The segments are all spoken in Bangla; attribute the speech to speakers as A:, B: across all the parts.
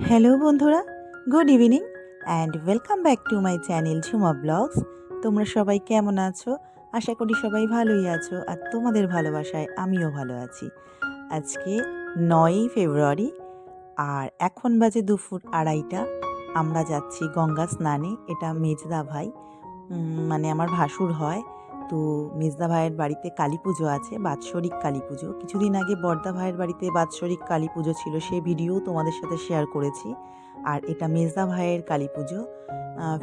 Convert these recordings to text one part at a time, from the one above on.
A: হ্যালো বন্ধুরা। Good evening and welcome back to my channel Jhuma blogs তোমরা সবাই কেমন আছো? আশা করি সবাই ভালোই আছো আর তোমাদের ভালোবাসায় আমিও ভালো আছি। আজকে নয়ই ফেব্রুয়ারি আর এখন বাজে দুপুর আড়াইটা। আমরা যাচ্ছি গঙ্গা স্নানে। এটা মেজদা ভাই মানে আমার ভাসুর হয়। তো মেজদা ভাইয়ের বাড়িতে কালী পুজো আছে, বাৎসরিক কালী পুজো। কিছুদিন আগে বর্দা ভাইয়ের বাড়িতে বাৎসরিক কালী পুজো ছিল সেই ভিডিও তোমাদের সাথে শেয়ার করেছি। আর এটা মেজদা ভাইয়ের কালী পুজো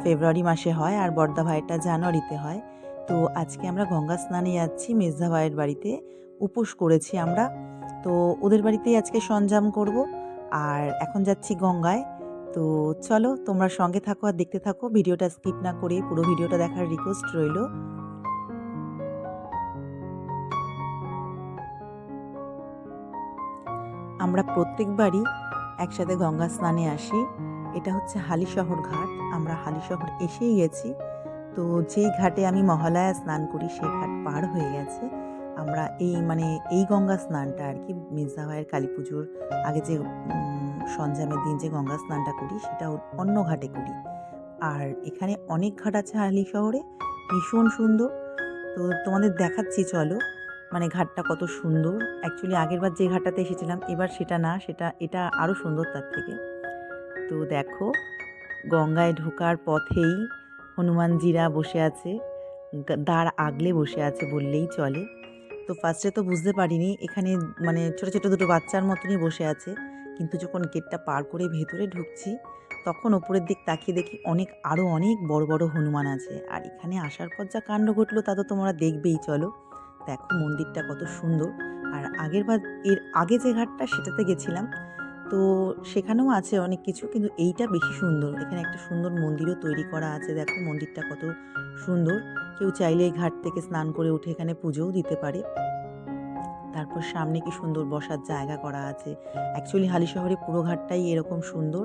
A: ফেব্রুয়ারি মাসে হয় আর বর্দা ভাইয়েরটা জানুয়ারিতে হয়। তো আজকে আমরা গঙ্গা স্নানে যাচ্ছি মেজদা ভাইয়ের বাড়িতে উপোস করেছি আমরা। তো ওদের বাড়িতেই আজকে সঞ্জাম করব। আর এখন যাচ্ছি গঙ্গায়। তো চলো তোমরা সঙ্গে থাকো আর দেখতে থাকো, ভিডিওটা স্কিপ না করে পুরো ভিডিওটা দেখার রিকোয়েস্ট রইল। আমরা প্রত্যেকবারই একসাথে গঙ্গা স্নানে আসি। এটা হচ্ছে হালিশহর ঘাট। আমরা হালিশহর এসেই গেছি। তো যেই ঘাটে আমি মহালয়া স্নান করি, সেই ঘাট পার হয়ে গেছে। আমরা এই মানে এই গঙ্গা স্নানটা আর কি মির্জাভাইয়ের কালী পুজোর আগে যে সঞ্জামের দিন যে গঙ্গা স্নানটা করি, সেটা অন্য ঘাটে করি। আর এখানে অনেক ঘাট আছে হালি শহরে ভীষণ সুন্দর। তো তোমাদের দেখাচ্ছি, চলো। মানে ঘাটটা কত সুন্দর। অ্যাকচুয়ালি আগেরবার যে ঘাটটাতে এসেছিলাম, এবার সেটা না, সেটা, এটা আরও সুন্দর তার থেকে। তো দেখো, গঙ্গায় ঢোকার পথেই হনুমানজিরা বসে আছে দাঁড় আগলে বসে আছে বললেই চলে। তো ফার্স্টে তো বুঝতে পারিনি, এখানে মানে ছোটো ছোটো দুটো বাচ্চার মতনই বসে আছে। কিন্তু যখন গেটটা পার করে ভেতরে ঢুকছি, তখন ওপরের দিক তাকিয়ে দেখি অনেক আরও অনেক বড় বড় হনুমান আছে। আর এখানে আসার পর যা কাণ্ড ঘটলো তা তো তোমরা দেখবেই, চলো। দেখো মন্দিরটা কত সুন্দর। আর আগের বার এর আগে যে ঘাটটা সেটাতে গেছিলাম, তো সেখানেও আছে অনেক কিছু, কিন্তু এইটা বেশি সুন্দর। এখানে একটা সুন্দর মন্দিরও তৈরি করা আছে, দেখো মন্দিরটা কত সুন্দর। কেউ চাইলে এই ঘাট থেকে স্নান করে উঠে এখানে পুজোও দিতে পারে। তারপর সামনে কি সুন্দর বসার জায়গা করা আছে। অ্যাকচুয়ালি হালি শহরে পুরো ঘাটটাই এরকম সুন্দর।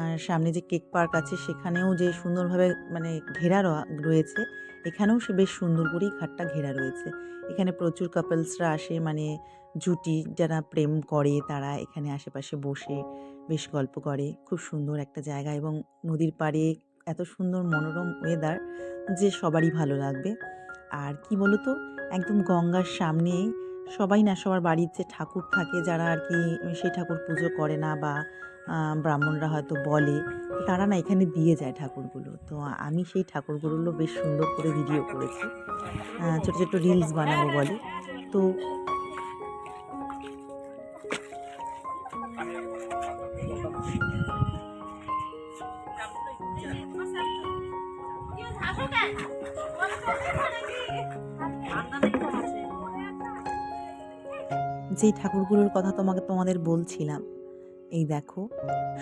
A: আর সামনে যে কেক পার্ক আছে, সেখানেও যে সুন্দরভাবে মানে ঘেরা রয়েছে। এখানেও সে বেশ সুন্দর করেই ঘাটটা ঘেরা রয়েছে। এখানে প্রচুর কাপলসরা আসে মানে জুটি যারা প্রেম করে তারা এখানে আশেপাশে বসে বেশ গল্প করে। খুব সুন্দর একটা জায়গা এবং নদীর পাড়ে এত সুন্দর মনোরম ওয়েদার যে সবারই ভালো লাগবে। আর কি বলতো, একদম গঙ্গার সামনে সবাই না সবার বাড়ির যে ঠাকুর থাকে, যারা আর কি সেই ঠাকুর পুজো করে না বা ব্রাহ্মণরা হয়তো বলে, তারা না এখানে দিয়ে যায় ঠাকুরগুলো। তো আমি সেই ঠাকুরগুলো বেশ সুন্দর করে ভিডিও করেছি। ছোটো ছোট রিলস বানাবো বলে। তো যেই ঠাকুরগুলোর কথা তোমাকে তোমাদের বলছিলাম, এই দেখো,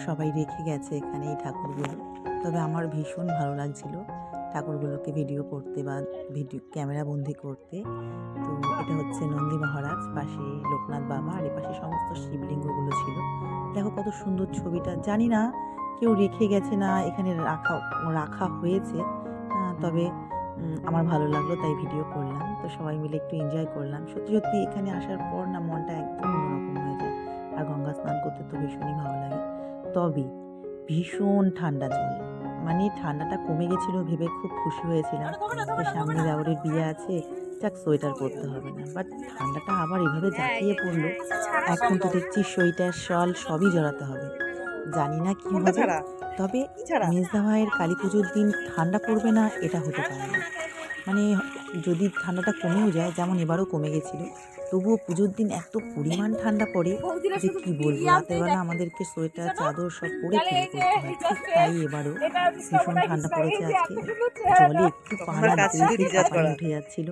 A: সবাই রেখে গেছে এখানে এই ঠাকুরগুলো। তবে আমার ভীষণ ভালো লাগছিল ঠাকুরগুলোকে ভিডিও করতে বা ভিডিও ক্যামেরা বন্দি করতে। তো এটা হচ্ছে নন্দী মহারাজ, পাশে লোকনাথ বাবা আর এপাশে সমস্ত শিবলিঙ্গগুলো ছিল। দেখো কত সুন্দর ছবিটা, জানি না কেউ রেখে গেছে না এখানে রাখা রাখা হয়েছে। তবে আমার ভালো লাগল তাই ভিডিও করলাম। তো সবাই মিলে একটু এনজয় করলাম। সত্যি সত্যি এখানে আসার পর না মনটা একদম অন্যরকম হয়ে যায়। আর গঙ্গা স্নান করতে তো ভীষণই ভালো লাগে। তবে ভীষণ ঠান্ডা জল। মানে ঠান্ডাটা কমে গেছিল ভেবে খুব খুশি হয়েছিলাম। যে সামনে দেওয়ারের বিয়ে আছে যাক সোয়েটার পরতে হবে না। বাট ঠান্ডাটা আবার এভাবে জাঁকিয়ে পড়ল। এখন তো দেখছি সোয়েটার শল সবই জড়াতে হবে। জানি না কি হবে তবে মেজদা ভাইয়ের কালী পুজোর দিন ঠান্ডা পড়বে না এটা হতে পারে। না মানে যদি ঠান্ডাটা কমেও যায় যেমন এবারও কমে গেছিল তবুও পুজোর দিন এত পরিমাণ ঠান্ডা পড়ে যে কি বলব রাতের বেলা আমাদেরকে সোয়েটার চাদর সব পরে ফেলে করতে হয় ঠিক তাই এবারও ভীষণ ঠান্ডা পড়েছে আজকে। জলে একটু পানি উঠে যাচ্ছিল।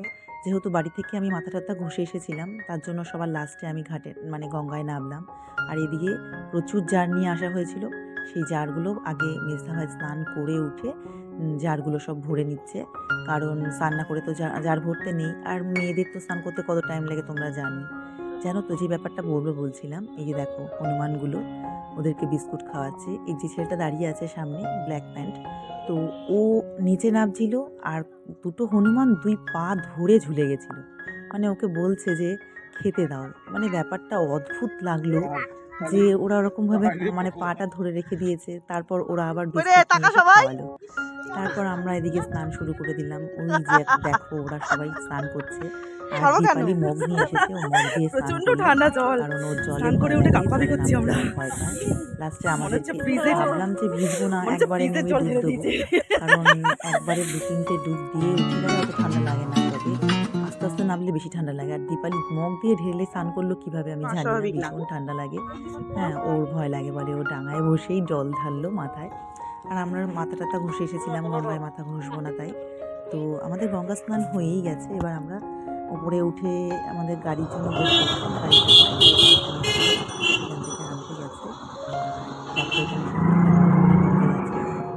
A: যেহেতু বাড়ি থেকে আমি মাথা টাথা ঘষে এসেছিলাম, তার জন্য সবার লাস্টে আমি ঘাটে মানে গঙ্গায় নামলাম। আর এদিকে প্রচুর জার নিয়ে আসা হয়েছিল। সেই জারগুলো আগে মেজদাভায় স্নান করে উঠে জারগুলো সব ভরে নিচ্ছে। কারণ স্নান না করে তো জার ভরতে নেই। আর মেয়েদের তো স্নান করতে কত টাইম লাগে তোমরা জানি জানো তো যে ব্যাপারটা বলবে বলছিলাম, এই যে দেখো হনুমানগুলো ওদেরকে বিস্কুট খাওয়াচ্ছে, এই যে ছেলেটা দাঁড়িয়ে আছে সামনে ব্ল্যাক প্যান্ট, তো ও নিচে নামছিল আর দুটো হনুমান দুই পা ধরে ঝুলে গেছিল। মানে ওকে বলছে যে খেতে দাও। মানে ব্যাপারটা অদ্ভুত লাগল। যে ওরা ওরকম ভাবে মানে পাটা ধরে রেখে দিয়েছে তারপর ওরা আবার। খাওয়ালো। তারপর আমরা এদিকে স্নান শুরু করে দিলাম। ওই যে দেখো ওরা সবাই স্নান করছে। আর দীপালি মগ নিয়ে এসেছে ও মগ দিয়ে প্রচণ্ড
B: ঠান্ডা জল।
A: কারণ ওর জলে
B: করে উঠে কাঁপাকাঁপি করছি আমরা।
A: লাস্টে আমাদের
B: হচ্ছে
A: ভাবলাম যে ভিজবো না একবারে ডুব দেবো। কারণ একবারে দু তিনটে ডুব দিয়ে অত ঠান্ডা লাগে না। নামলে বেশি ঠান্ডা লাগে। আর দীপালি মগ দিয়ে ঢেলে স্নান করল কীভাবে আমি জানি না ভীষণ ঠান্ডা লাগে। হ্যাঁ ওর ভয় লাগে বলে ও ডাঙায় বসেই জল ঢাললো মাথায়। আর আমরা মাথা টাথা ঘুষে এসেছিলাম গঙ্গায় মাথা ঘষবো না তাই। তো আমাদের গঙ্গা স্নান হয়েই গেছে। এবার আমরা উপরে উঠে আমাদের গাড়ির জন্য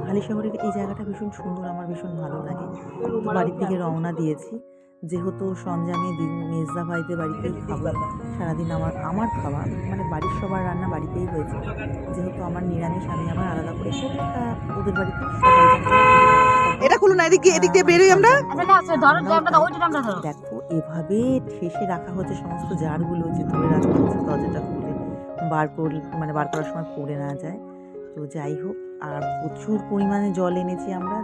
A: হালি শহরের এই জায়গাটা ভীষণ সুন্দর আমার ভীষণ ভালো লাগে। তো বাড়ির থেকে রওনা দিয়েছি। যেহেতু সঞ্জামে দিন মেজদা ভাইদের বাড়িতেই খাবার সারাদিন আমার আমার খাওয়া মানে বাড়ির সবার রান্না বাড়িতেই হয়েছে। যেহেতু আমার নিরামিষ আমি আমার আলাদা করে তা ওদের বাড়িতে
B: এটা খুলুন না এদিক দিয়ে এদিক দিয়ে বেরোই আমরা।
C: না ধরো ড্যামটা ওই ড্যামটা ধরো
A: দেখো এভাবে ঠেসে রাখা হচ্ছে সমস্ত জারগুলো যে ধরে রাখা হচ্ছে দরজাটা খুলে। বার কর মানে বার করার সময় পড়ে না যায়। তো যাই হোক আর প্রচুর পরিমাণে জল এনেছি আমরা।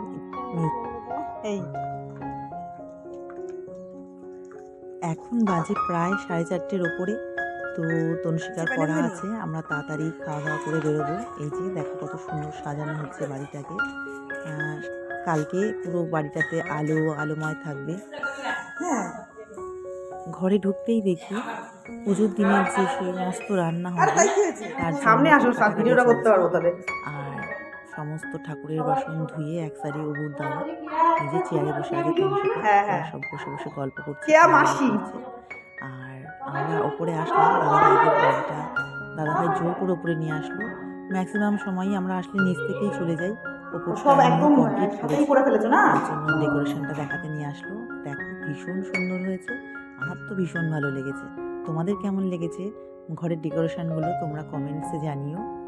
B: এই
A: এখন বাজে প্রায় সাড়ে চারটের ওপরে। তো তনুশিকার পড়া আছে। আমরা তাড়াতাড়ি খাওয়া দাওয়া করে বেরোবো। এই যে দেখো কত সুন্দর সাজানো হচ্ছে বাড়িটাকে। কালকে পুরো বাড়িটাতে আলো আলোময় থাকবে।
B: হ্যাঁ
A: ঘরে ঢুকতেই দেখি পুজোর দিনের যে সমস্ত রান্না হবে তার
B: সামনে আসো ভিডিওটা করতে পারব তাহলে।
A: সমস্ত ঠাকুরের বাসন ধুয়ে এক সাইডে উবুর দেওয়া যে চেয়ারে বসে তনুষিকা
B: হ্যাঁ, হ্যাঁ।
A: সব বসে বসে গল্প করছে। আর আমরা ওপরে আসলাম দাদাভাইদের বাড়িটা। দাদাভাই জোর করে ওপরে নিয়ে আসলো। ম্যাক্সিমাম সময়ই আমরা আসলে নিচ থেকেই চলে যাই। ওপরটা
B: সব একদম
A: কমপ্লিট
B: করে ফেলেছো না?
A: জন্য ডেকোরেশনটা দেখাতে নিয়ে আসলো। দেখো ভীষণ সুন্দর হয়েছে। আমার তো ভীষণ ভালো লেগেছে। তোমাদের কেমন লেগেছে? ঘরের ডেকোরেশনগুলো তোমরা কমেন্টসে জানিও।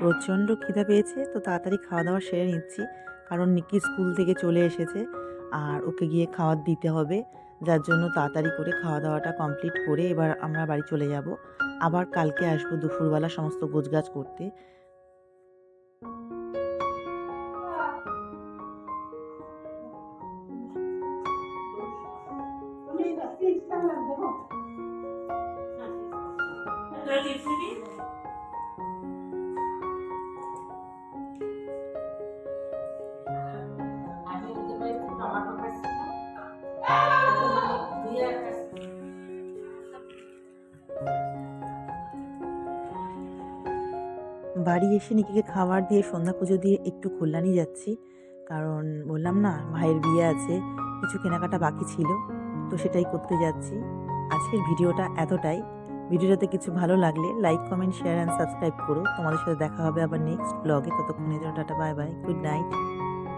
A: প্রচণ্ড খিদা পেয়েছে, তো তাড়াতাড়ি খাওয়া দাওয়া সেরে নিচ্ছি। কারণ নিকি স্কুল থেকে চলে এসেছে আর ওকে গিয়ে খাওয়ার দিতে হবে। যার জন্য তাড়াতাড়ি করে খাওয়া দাওয়াটা কমপ্লিট করে এবার আমরা বাড়ি চলে যাব। আবার কালকে আসব দুপুরবেলা সমস্ত গোছগাছ করতে। বাড়ি এসে নিকিকে খাবার দিয়ে সন্ধ্যা পুজো দিয়ে একটু কল্যাণী যাচ্ছি। কারণ বললাম না, ভাইয়ের বিয়ে আছে, কিছু কেনাকাটা বাকি ছিল, তো সেটাই করতে যাচ্ছি। আজকের ভিডিওটা এতটাই। ভিডিওটাতে কিছু ভালো লাগলে like, comment share and subscribe করো। তোমাদের সাথে দেখা হবে আবার নেক্সট ব্লগে ততক্ষণে জন্য tata bye bye good night